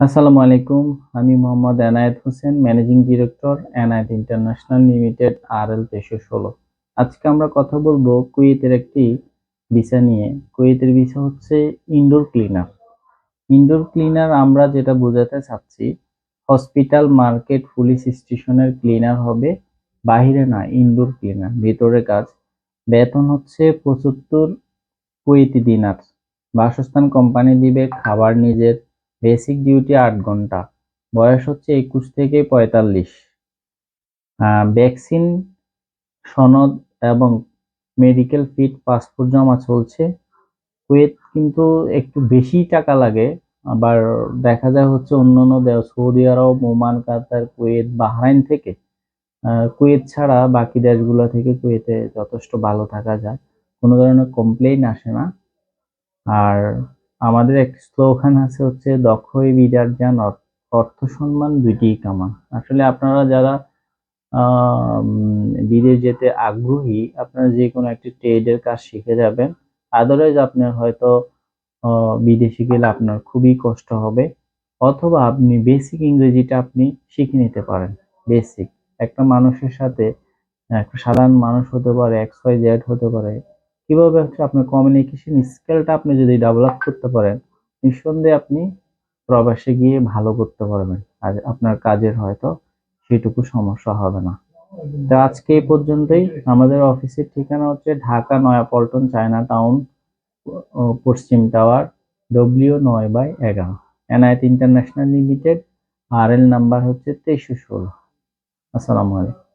আসসালামু আলাইকুম, আমি Mohammad Enayet Hossain, managing director Enayet international limited R L তেইশশো ষোলো। আজকে আমরা কথা বলব কুয়েতের একটি ভিসা নিয়ে। কুয়েতের ভিসা হচ্ছে ইনডোর ক্লিনার। ইনডোর ক্লিনার আমরা যেটা বোঝাতে চাচ্ছি, হসপিটাল মার্কেট পুলিশ স্টেশনের ক্লিনার হবে, বাহিরে না, ইনডোর ক্লিনার, ভেতরে কাজ। বেতন হচ্ছে পঁচাত্তর কুয়েতি দিনার। বাসস্থান কোম্পানি দিবে, খাবার নিজের বেসিক ডিউটি আট ঘণ্টা। বয়স হচ্ছে একুশ থেকে পঁয়তাল্লিশ। ভ্যাকসিন সনদ এবং মেডিকেল ফিট পাসপোর্ট জমা চলছে। কুয়েত কিন্তু একটু বেশি টাকা লাগে। আবার দেখা যায় হচ্ছে অন্য অন্য দেশ, Saudi Arab, Oman, Qatar, Kuwait, Bahrain থেকে। কুয়েত ছাড়া বাকি দেশগুলো থেকে কুয়েতে যথেষ্ট ভালো থাকা যায়। কোনো ধরনের কমপ্লেইন আসে না। আর আমাদের এক স্লোগান আছে হচ্ছে দক্ষই বিদার যান অর্থ সম্মান দুইটি কামান। আসলে আপনারা যারা বিদেশ যেতে আগ্রহী, আপনারা যে কোনো একটি ট্রেডের কাজ শিখে যাবেন। আদারওয়াইজ আপনার হয়তো বিদেশে গেলে আপনার খুবই কষ্ট হবে। অথবা আপনি বেসিক ইংরেজিটা আপনি শিখে নিতে পারেন। বেসিক একটা মানুষের সাথে, একটা সাধারণ মানুষ হতে পারে এক্স ওয়াই জেড হতে পারে। কীভাবে হচ্ছে আপনার কমিউনিকেশন স্কিলটা আপনি যদি ডেভেলপ করতে পারেন, নিঃসন্দেহে আপনি প্রবাসে গিয়ে ভালো করতে পারবেন। আর আপনার কাজের হয়তো সেটুকু সমস্যা হবে না। তো আজকে এই পর্যন্তই। আমাদের অফিসের ঠিকানা হচ্ছে ঢাকা নয়াপল্টন চায়না টাউন পশ্চিম টাওয়ার ডব্লিউ নয় বাই এগারো। NIT international limited R L number হচ্ছে তেইশশো ষোলো। আসসালামু আলাইকুম।